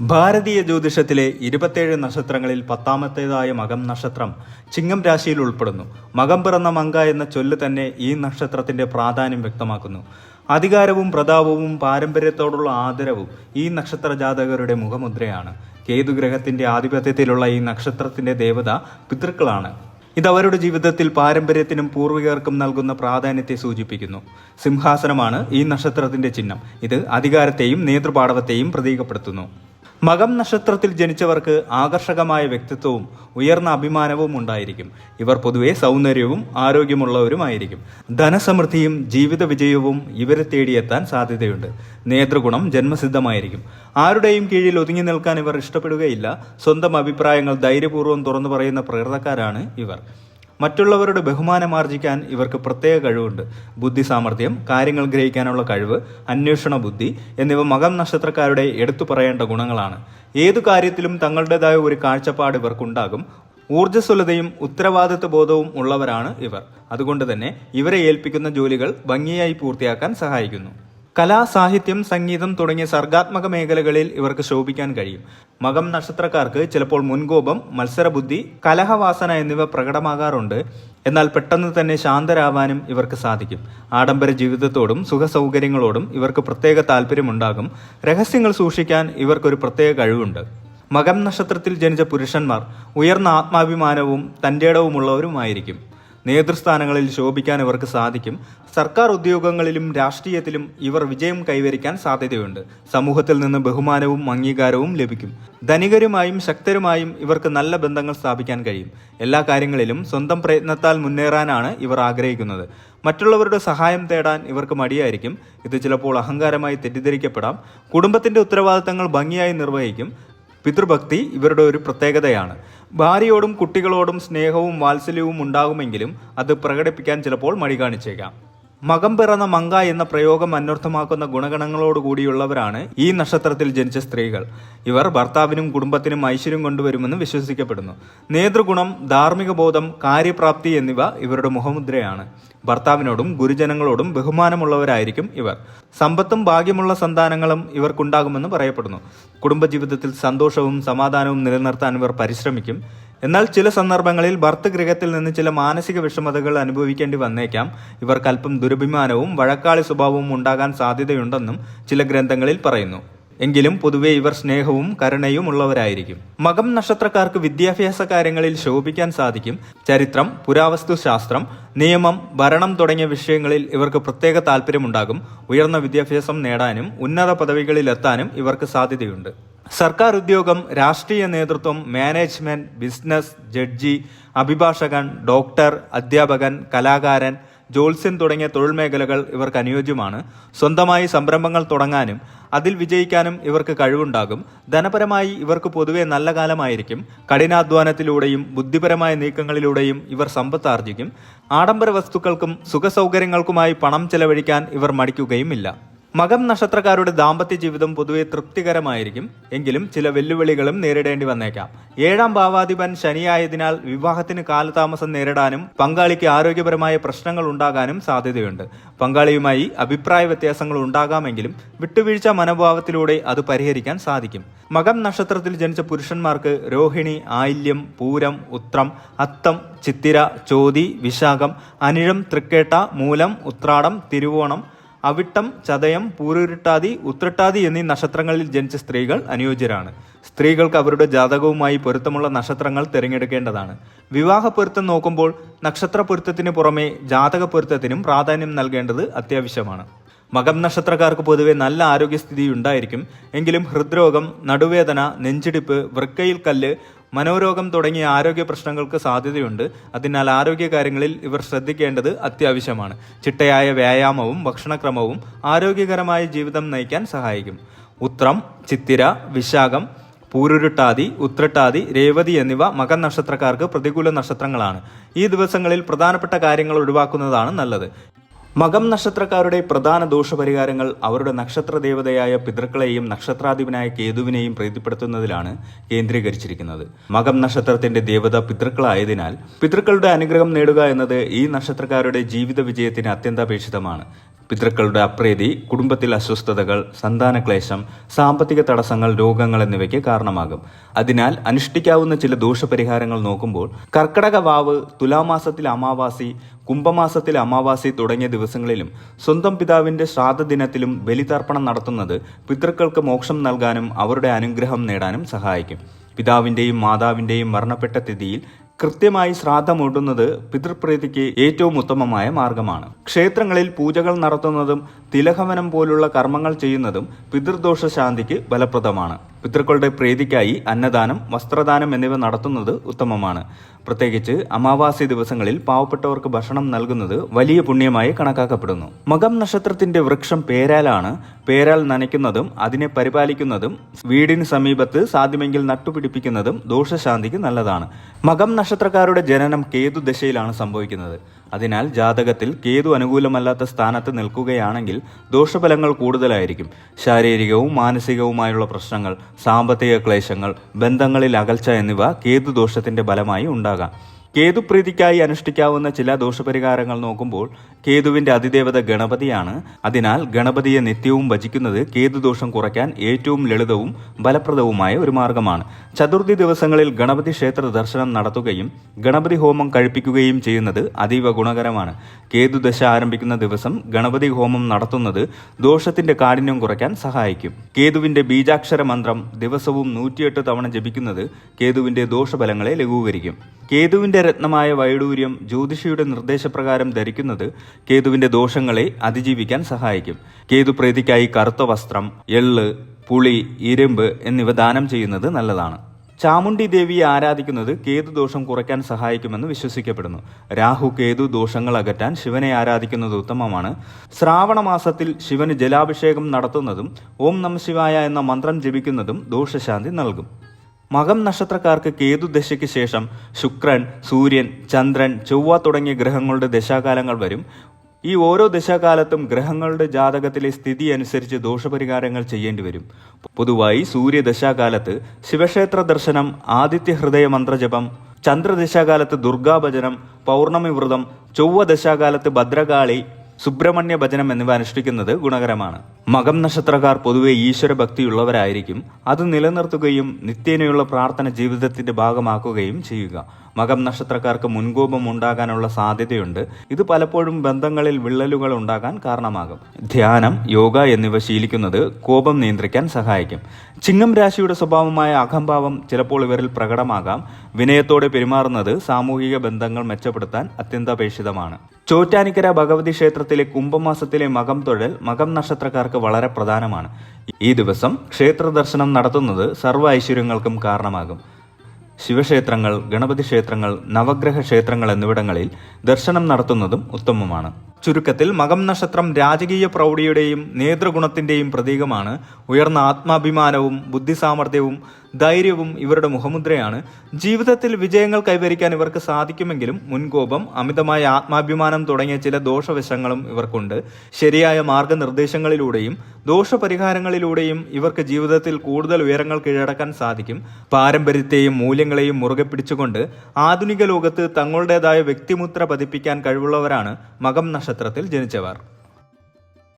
ഭാരതീയ ജ്യോതിഷത്തിലെ ഇരുപത്തേഴ് നക്ഷത്രങ്ങളിൽ പത്താമത്തേതായ മകം നക്ഷത്രം ചിങ്ങം രാശിയിൽ ഉൾപ്പെടുന്നു. മകം പിറന്ന മങ്ക എന്ന ചൊല്ല് തന്നെ ഈ നക്ഷത്രത്തിന്റെ പ്രാധാന്യം വ്യക്തമാക്കുന്നു. അധികാരവും പ്രതാപവും പാരമ്പര്യത്തോടുള്ള ആദരവും ഈ നക്ഷത്ര ജാതകരുടെ മുഖമുദ്രയാണ്. കേതുഗ്രഹത്തിന്റെ ആധിപത്യത്തിലുള്ള ഈ നക്ഷത്രത്തിന്റെ ദേവത പിതൃക്കളാണ്. ഇത് അവരുടെ ജീവിതത്തിൽ പാരമ്പര്യത്തിനും പൂർവികർക്കും നൽകുന്ന പ്രാധാന്യത്തെ സൂചിപ്പിക്കുന്നു. സിംഹാസനമാണ് ഈ നക്ഷത്രത്തിന്റെ ചിഹ്നം. ഇത് അധികാരത്തെയും നേതൃപാടവത്തെയും പ്രതീകപ്പെടുത്തുന്നു. മകം നക്ഷത്രത്തിൽ ജനിച്ചവർക്ക് ആകർഷകമായ വ്യക്തിത്വവും ഉയർന്ന അഭിമാനവും ഉണ്ടായിരിക്കും. ഇവർ പൊതുവെ സൗന്ദര്യവും ആരോഗ്യമുള്ളവരുമായിരിക്കും. ധനസമൃദ്ധിയും ജീവിത വിജയവും ഇവരെ തേടിയെത്താൻ സാധ്യതയുണ്ട്. നേതൃഗുണം ജന്മസിദ്ധമായിരിക്കും. ആരുടെയും കീഴിൽ ഒതുങ്ങി നിൽക്കാൻ ഇവർ ഇഷ്ടപ്പെടുകയില്ല. സ്വന്തം അഭിപ്രായങ്ങൾ ധൈര്യപൂർവം തുറന്നു പറയുന്ന പ്രകൃതക്കാരാണ് ഇവർ. മറ്റുള്ളവരുടെ ബഹുമാനം ആർജിക്കാൻ ഇവർക്ക് പ്രത്യേക കഴിവുണ്ട്. ബുദ്ധി സാമർഥ്യം കാര്യങ്ങൾ ഗ്രഹിക്കാനുള്ള കഴിവ് അന്വേഷണ ബുദ്ധി എന്നിവ മകം നക്ഷത്രക്കാരുടെ എടുത്തു പറയേണ്ട ഗുണങ്ങളാണ്. ഏതു കാര്യത്തിലും തങ്ങളുടേതായ ഒരു കാഴ്ചപ്പാട് ഇവർക്കുണ്ടാകും. ഊർജസ്വലതയും ഉത്തരവാദിത്വ ബോധവും ഉള്ളവരാണ് ഇവർ. അതുകൊണ്ട് തന്നെ ഇവരെ ഏൽപ്പിക്കുന്ന ജോലികൾ ഭംഗിയായി പൂർത്തിയാക്കാൻ സഹായിക്കുന്നു. കല സാഹിത്യം സംഗീതം തുടങ്ങിയ സർഗാത്മക മേഖലകളിൽ ഇവർക്ക് ശോഭിക്കാൻ കഴിയും. മകം നക്ഷത്രക്കാർക്ക് ചിലപ്പോൾ മുൻകോപം മത്സരബുദ്ധി കലഹവാസന എന്നിവ പ്രകടമാകാറുണ്ട്. എന്നാൽ പെട്ടെന്ന് തന്നെ ശാന്തരാവാനും ഇവർക്ക് സാധിക്കും. ആഡംബര ജീവിതത്തോടും സുഖസൗകര്യങ്ങളോടും ഇവർക്ക് പ്രത്യേക താല്പര്യമുണ്ടാകും രഹസ്യങ്ങൾ സൂക്ഷിക്കാൻ ഇവർക്കൊരു പ്രത്യേക കഴിവുണ്ട്. മകം നക്ഷത്രത്തിൽ ജനിച്ച പുരുഷന്മാർ ഉയർന്ന ആത്മാഭിമാനവും തന്റെടവുമുള്ളവരുമായിരിക്കും. നേതൃസ്ഥാനങ്ങളിൽ ശോഭിക്കാൻ ഇവർക്ക് സാധിക്കും. സർക്കാർ ഉദ്യോഗങ്ങളിലും രാഷ്ട്രീയത്തിലും ഇവർ വിജയം കൈവരിക്കാൻ സാധ്യതയുണ്ട്. സമൂഹത്തിൽ നിന്ന് ബഹുമാനവും അംഗീകാരവും ലഭിക്കും. ധനികരുമായും ശക്തരുമായും ഇവർക്ക് നല്ല ബന്ധങ്ങൾ സ്ഥാപിക്കാൻ കഴിയും. എല്ലാ കാര്യങ്ങളിലും സ്വന്തം പ്രയത്നത്താൽ മുന്നേറാനാണ് ഇവർ ആഗ്രഹിക്കുന്നത്. മറ്റുള്ളവരുടെ സഹായം തേടാൻ ഇവർക്ക് മടിയായിരിക്കും. ഇത് ചിലപ്പോൾ അഹങ്കാരമായി തെറ്റിദ്ധരിക്കപ്പെടാം. കുടുംബത്തിന്റെ ഉത്തരവാദിത്തങ്ങൾ ഭംഗിയായി നിർവഹിക്കും. പിതൃഭക്തി ഇവരുടെ ഒരു പ്രത്യേകതയാണ്. ഭാര്യയോടും കുട്ടികളോടും സ്നേഹവും വാത്സല്യവും ഉണ്ടാകുമെങ്കിലും അത് പ്രകടിപ്പിക്കാൻ ചിലപ്പോൾ മടി കാണിച്ചേക്കാം. മകം പിറന്ന മങ്ക എന്ന പ്രയോഗം അന്വർത്ഥമാക്കുന്ന ഗുണഗണങ്ങളോടുകൂടിയുള്ളവരാണ് ഈ നക്ഷത്രത്തിൽ ജനിച്ച സ്ത്രീകൾ. ഇവർ ഭർത്താവിനും കുടുംബത്തിനും ഐശ്വര്യം കൊണ്ടുവരുമെന്ന് വിശ്വസിക്കപ്പെടുന്നു. നേതൃഗുണം ധാർമ്മിക ബോധം കാര്യപ്രാപ്തി എന്നിവ ഇവരുടെ മുഖമുദ്രയാണ്. ഭർത്താവിനോടും ഗുരുജനങ്ങളോടും ബഹുമാനമുള്ളവരായിരിക്കും ഇവർ. സമ്പത്തും ഭാഗ്യമുള്ള സന്താനങ്ങളും ഇവർക്കുണ്ടാകുമെന്ന് പറയപ്പെടുന്നു. കുടുംബജീവിതത്തിൽ സന്തോഷവും സമാധാനവും നിലനിർത്താൻ ഇവർ പരിശ്രമിക്കും. എന്നാൽ ചില സന്ദർഭങ്ങളിൽ ഭർത്തൃഗൃഹത്തിൽ നിന്ന് ചില മാനസിക വിഷമതകൾ അനുഭവിക്കേണ്ടി വന്നേക്കാം. ഇവർക്ക് അല്പം ദുരഭിമാനവും വഴക്കാളി സ്വഭാവവും ഉണ്ടാകാൻ സാധ്യതയുണ്ടെന്നും ചില ഗ്രന്ഥങ്ങളിൽ പറയുന്നു. എങ്കിലും പൊതുവെ ഇവർ സ്നേഹവും കരുണയും ഉള്ളവരായിരിക്കും. മകം നക്ഷത്രക്കാർക്ക് വിദ്യാഭ്യാസ കാര്യങ്ങളിൽ ശോഭിക്കാൻ സാധിക്കും. ചരിത്രം പുരാവസ്തു ശാസ്ത്രം നിയമം ഭരണം തുടങ്ങിയ വിഷയങ്ങളിൽ ഇവർക്ക് പ്രത്യേക താല്പര്യമുണ്ടാകും ഉയർന്ന വിദ്യാഭ്യാസം നേടാനും ഉന്നത പദവികളിൽ എത്താനും ഇവർക്ക് സാധ്യതയുണ്ട്. സർക്കാർ ഉദ്യോഗം രാഷ്ട്രീയ നേതൃത്വം മാനേജ്മെന്റ് ബിസിനസ് ജഡ്ജി അഭിഭാഷകൻ ഡോക്ടർ അധ്യാപകൻ കലാകാരൻ ജോത്സ്യൻ തുടങ്ങിയ തൊഴിൽ മേഖലകൾ ഇവർക്ക് അനുയോജ്യമാണ്. സ്വന്തമായി സംരംഭങ്ങൾ തുടങ്ങാനും അതിൽ വിജയിക്കാനും ഇവർക്ക് കഴിവുണ്ടാകും. ധനപരമായി ഇവർക്ക് പൊതുവെ നല്ല കാലമായിരിക്കും. കഠിനാധ്വാനത്തിലൂടെയും ബുദ്ധിപരമായ നീക്കങ്ങളിലൂടെയും ഇവർ സമ്പത്ത് ആർജിക്കും. ആഡംബര വസ്തുക്കൾക്കും സുഖസൗകര്യങ്ങൾക്കുമായി പണം ചെലവഴിക്കാൻ ഇവർ മടിക്കുകയുമില്ല. മകം നക്ഷത്രക്കാരുടെ ദാമ്പത്യ ജീവിതം പൊതുവെ തൃപ്തികരമായിരിക്കും. എങ്കിലും ചില വെല്ലുവിളികളും നേരിടേണ്ടി വന്നേക്കാം. ഏഴാം ഭാവാധിപൻ ശനിയായതിനാൽ വിവാഹത്തിന് കാലതാമസം നേരിടാനും പങ്കാളിക്ക് ആരോഗ്യപരമായ പ്രശ്നങ്ങൾ ഉണ്ടാകാനും സാധ്യതയുണ്ട്. പങ്കാളിയുമായി അഭിപ്രായ വ്യത്യാസങ്ങൾ ഉണ്ടാകാമെങ്കിലും വിട്ടുവീഴ്ച മനോഭാവത്തിലൂടെ അത് പരിഹരിക്കാൻ സാധിക്കും. മകം നക്ഷത്രത്തിൽ ജനിച്ച പുരുഷന്മാർക്ക് രോഹിണി ആയില്യം പൂരം ഉത്രം അത്തം ചിത്തിര ചോതി വിശാഖം അനിഴം തൃക്കേട്ട മൂലം ഉത്രാടം തിരുവോണം അവിട്ടം ചതയം പൂരുരുട്ടാതി ഉത്രട്ടാതി എന്നീ നക്ഷത്രങ്ങളിൽ ജനിച്ച സ്ത്രീകൾ അനുയോജ്യരാണ്. സ്ത്രീകൾക്ക് അവരുടെ ജാതകവുമായി പൊരുത്തമുള്ള നക്ഷത്രങ്ങൾ തിരഞ്ഞെടുക്കേണ്ടതാണ്. വിവാഹ പൊരുത്തം നോക്കുമ്പോൾ നക്ഷത്ര പൊരുത്തത്തിന് പുറമെ ജാതക പൊരുത്തത്തിനും പ്രാധാന്യം നൽകേണ്ടത് അത്യാവശ്യമാണ്. മകം നക്ഷത്രക്കാർക്ക് പൊതുവെ നല്ല ആരോഗ്യസ്ഥിതി ഉണ്ടായിരിക്കും. എങ്കിലും ഹൃദ്രോഗം നടുവേദന നെഞ്ചിടിപ്പ് വൃക്കയിൽ കല്ല് മനോരോഗം തുടങ്ങിയ ആരോഗ്യ പ്രശ്നങ്ങൾക്ക് സാധ്യതയുണ്ട്. അതിനാൽ ആരോഗ്യ കാര്യങ്ങളിൽ ഇവർ ശ്രദ്ധിക്കേണ്ടത് അത്യാവശ്യമാണ്. ചിട്ടയായ വ്യായാമവും ഭക്ഷണക്രമവും ആരോഗ്യകരമായ ജീവിതം നയിക്കാൻ സഹായിക്കും. ഉത്രം ചിത്തിര വിശാഖം പൂരുരുട്ടാതി ഉത്രട്ടാതി രേവതി എന്നിവ മകൻ നക്ഷത്രക്കാർക്ക് പ്രതികൂല നക്ഷത്രങ്ങളാണ്. ഈ ദിവസങ്ങളിൽ പ്രധാനപ്പെട്ട കാര്യങ്ങൾ ഒഴിവാക്കുന്നതാണ് നല്ലത്. മകം നക്ഷത്രക്കാരുടെ പ്രധാന ദോഷപരിഹാരങ്ങൾ അവരുടെ നക്ഷത്ര ദേവതയായ പിതൃക്കളെയും നക്ഷത്രാധിപനായ കേതുവിനെയും പ്രീതിപ്പെടുത്തുന്നതിലാണ് കേന്ദ്രീകരിച്ചിരിക്കുന്നത്. മകം നക്ഷത്രത്തിന്റെ ദേവത പിതൃക്കളായതിനാൽ പിതൃക്കളുടെ അനുഗ്രഹം നേടുക എന്നത് ഈ നക്ഷത്രക്കാരുടെ ജീവിത വിജയത്തിന് അത്യന്താപേക്ഷിതമാണ്. പിതൃക്കളുടെ അപ്രീതി കുടുംബത്തിൽ അസ്വസ്ഥതകൾ സന്താനക്ലേശം സാമ്പത്തിക തടസ്സങ്ങൾ രോഗങ്ങൾ എന്നിവയ്ക്ക് കാരണമാകും. അതിനാൽ അനുഷ്ഠിക്കാവുന്ന ചില ദോഷപരിഹാരങ്ങൾ നോക്കുമ്പോൾ കർക്കടക വാവ് തുലാമാസത്തിൽ അമാവാസി കുംഭമാസത്തിൽ അമാവാസി തുടങ്ങിയ ദിവസങ്ങളിലും സ്വന്തം പിതാവിന്റെ ശ്രാദ്ധ ദിനത്തിലും ബലിതർപ്പണം നടത്തുന്നത് പിതൃക്കൾക്ക് മോക്ഷം നൽകാനും അവരുടെ അനുഗ്രഹം നേടാനും സഹായിക്കും. പിതാവിന്റെയും മാതാവിന്റെയും മരണപ്പെട്ട തിഥിയിൽ കൃത്യമായി ശ്രാദ്ധമൂട്ടുന്നത് പിതൃപ്രീതിക്ക് ഏറ്റവും ഉത്തമമായ മാർഗമാണ്. ക്ഷേത്രങ്ങളിൽ പൂജകൾ നടത്തുന്നതും തിലഹവനം പോലുള്ള കർമ്മങ്ങൾ ചെയ്യുന്നതും പിതൃദോഷ ശാന്തിക്ക് ഫലപ്രദമാണ്. പിതൃക്കളുടെ പ്രീതിക്കായി അന്നദാനം വസ്ത്രദാനം എന്നിവ നടത്തുന്നത് ഉത്തമമാണ്. പ്രത്യേകിച്ച് അമാവാസി ദിവസങ്ങളിൽ പാവപ്പെട്ടവർക്ക് ഭക്ഷണം നൽകുന്നത് വലിയ പുണ്യമായി കണക്കാക്കപ്പെടുന്നു. മകം നക്ഷത്രത്തിന്റെ വൃക്ഷം പേരാലാണ് പേരാൽ നനയ്ക്കുന്നതും അതിനെ പരിപാലിക്കുന്നതും വീടിന് സമീപത്ത് സാധ്യമെങ്കിൽ നട്ടുപിടിപ്പിക്കുന്നതും ദോഷശാന്തിക്ക് നല്ലതാണ്. മകം നക്ഷത്രക്കാരുടെ ജനനം കേതു ദശയിലാണ് സംഭവിക്കുന്നത്. അതിനാൽ ജാതകത്തിൽ കേതു അനുകൂലമല്ലാത്ത സ്ഥാനത്ത് നിൽക്കുകയാണെങ്കിൽ ദോഷഫലങ്ങൾ കൂടുതലായിരിക്കും. ശാരീരികവും മാനസികവുമായുള്ള പ്രശ്നങ്ങൾ സാമ്പത്തിക ക്ലേശങ്ങൾ ബന്ധങ്ങളിൽ അകൽച്ച എന്നിവ കേതു ദോഷത്തിന്റെ ഫലമായി ഉണ്ടാകാം. കേതുപ്രീതിക്കായി അനുഷ്ഠിക്കാവുന്ന ചില ദോഷപരിഹാരങ്ങൾ നോക്കുമ്പോൾ കേതുവിന്റെ അതിദേവത ഗണപതിയാണ്. അതിനാൽ ഗണപതിയെ നിത്യവും ഭജിക്കുന്നത് കേതുദോഷം കുറയ്ക്കാൻ ഏറ്റവും ലളിതവും ഫലപ്രദവുമായ ഒരു മാർഗമാണ്. ചതുർഥി ദിവസങ്ങളിൽ ഗണപതി ക്ഷേത്ര ദർശനം നടത്തുകയും ഗണപതി ഹോമം കഴിപ്പിക്കുകയും ചെയ്യുന്നത് അതീവ ഗുണകരമാണ്. കേതുദശ ആരംഭിക്കുന്ന ദിവസം ഗണപതി ഹോമം നടത്തുന്നത് ദോഷത്തിന്റെ കാഠിന്യം കുറയ്ക്കാൻ സഹായിക്കും. കേതുവിന്റെ ബീജാക്ഷര മന്ത്രം ദിവസവും നൂറ്റിയെട്ട് തവണ ജപിക്കുന്നത് കേതുവിന്റെ ദോഷഫലങ്ങളെ ലഘൂകരിക്കും. കേതുവിന്റെ രത്നമായ വൈഡൂര്യം ജ്യോതിഷിയുടെ നിർദ്ദേശപ്രകാരം ധരിക്കുന്നത് കേതുവിന്റെ ദോഷങ്ങളെ അതിജീവിക്കാൻ സഹായിക്കും. കേതു പ്രീതിക്കായി കറുത്ത വസ്ത്രം എള്ള് പുളി ഇരുമ്പ് എന്നിവ ദാനം ചെയ്യുന്നത് നല്ലതാണ്. ചാമുണ്ഡി ദേവിയെ ആരാധിക്കുന്നത് കേതു ദോഷം കുറയ്ക്കാൻ സഹായിക്കുമെന്ന് വിശ്വസിക്കപ്പെടുന്നു. രാഹു കേതു ദോഷങ്ങൾ അകറ്റാൻ ശിവനെ ആരാധിക്കുന്നത് ഉത്തമമാണ്. ശ്രാവണ മാസത്തിൽ ശിവന് ജലാഭിഷേകം നടത്തുന്നതും ഓം നമ ശിവായ എന്ന മന്ത്രം ജപിക്കുന്നതും ദോഷശാന്തി നൽകും. മകം നക്ഷത്രക്കാർക്ക് കേതു ദശയ്ക്ക് ശേഷം ശുക്രൻ സൂര്യൻ ചന്ദ്രൻ ചൊവ്വ തുടങ്ങിയ ഗ്രഹങ്ങളുടെ ദശാകാലങ്ങൾ വരും. ഈ ഓരോ ദശാകാലത്തും ഗ്രഹങ്ങളുടെ ജാതകത്തിലെ സ്ഥിതി അനുസരിച്ച് ദോഷപരിഹാരങ്ങൾ ചെയ്യേണ്ടി വരും. പൊതുവായി സൂര്യദശാകാലത്ത് ശിവക്ഷേത്ര ദർശനം ആദിത്യ ഹൃദയ മന്ത്രജപം ചന്ദ്രദശാകാലത്ത് ദുർഗാഭജനം പൗർണമി വ്രതം ചൊവ്വ ദശാകാലത്ത് ഭദ്രകാളി സുബ്രഹ്മണ്യ ഭജനം എന്നിവ അനുഷ്ഠിക്കുന്നത് ഗുണകരമാണ്. മകം നക്ഷത്രക്കാർ പൊതുവെ ഈശ്വര ഭക്തിയുള്ളവരായിരിക്കും അത് നിലനിർത്തുകയും നിത്യേനയുള്ള പ്രാർത്ഥന ജീവിതത്തിന്റെ ഭാഗമാക്കുകയും ചെയ്യുക. മകം നക്ഷത്രക്കാർക്ക് മുൻകോപം ഉണ്ടാകാനുള്ള സാധ്യതയുണ്ട്. ഇത് പലപ്പോഴും ബന്ധങ്ങളിൽ വിള്ളലുകൾ ഉണ്ടാകാൻ കാരണമാകും. ധ്യാനം യോഗ എന്നിവ ശീലിക്കുന്നത് കോപം നിയന്ത്രിക്കാൻ സഹായിക്കും. ചിങ്ങം രാശിയുടെ സ്വഭാവമായ അഹംഭാവം ചിലപ്പോൾ ഇവരിൽ പ്രകടമാകാം. വിനയത്തോടെ പെരുമാറുന്നത് സാമൂഹിക ബന്ധങ്ങൾ മെച്ചപ്പെടുത്താൻ അത്യന്താപേക്ഷിതമാണ്. ചോറ്റാനിക്കര ഭഗവതി ക്ഷേത്രത്തിലെ കുംഭമാസത്തിലെ മകം തൊഴൽ മകം നക്ഷത്രക്കാർക്ക് വളരെ പ്രധാനമാണ്. ഈ ദിവസം ക്ഷേത്ര ദർശനം നടത്തുന്നത് സർവ ഐശ്വര്യങ്ങൾക്കും കാരണമാകും. ശിവക്ഷേത്രങ്ങൾ ഗണപതി ക്ഷേത്രങ്ങൾ നവഗ്രഹ ക്ഷേത്രങ്ങൾ എന്നിവിടങ്ങളിൽ ദർശനം നടത്തുന്നതും ഉത്തമമാണ്. ചുരുക്കത്തിൽ മകം നക്ഷത്രം രാജകീയ പ്രൗഢിയുടെയും നേതൃഗുണത്തിന്റെയും പ്രതീകമാണ്. ഉയർന്ന ആത്മാഭിമാനവും ബുദ്ധിസാമർഥ്യവും ധൈര്യവും ഇവരുടെ മുഖമുദ്രയാണ്. ജീവിതത്തിൽ വിജയങ്ങൾ കൈവരിക്കാൻ ഇവർക്ക് സാധിക്കുമെങ്കിലും മുൻകോപം അമിതമായ ആത്മാഭിമാനം തുടങ്ങിയ ചില ദോഷവശങ്ങളും ഇവർക്കുണ്ട്. ശരിയായ മാർഗനിർദ്ദേശങ്ങളിലൂടെയും ദോഷപരിഹാരങ്ങളിലൂടെയും ഇവർക്ക് ജീവിതത്തിൽ കൂടുതൽ ഉയരങ്ങൾ കീഴടക്കാൻ സാധിക്കും. പാരമ്പര്യത്തെയും മൂല്യങ്ങളെയും മുറുകെ പിടിച്ചുകൊണ്ട് ആധുനിക ലോകത്ത് തങ്ങളുടേതായ വ്യക്തിമുദ്ര പതിപ്പിക്കാൻ കഴിവുള്ളവരാണ് മകം നക്ഷത്രത്തിൽ ജനിച്ചവർ.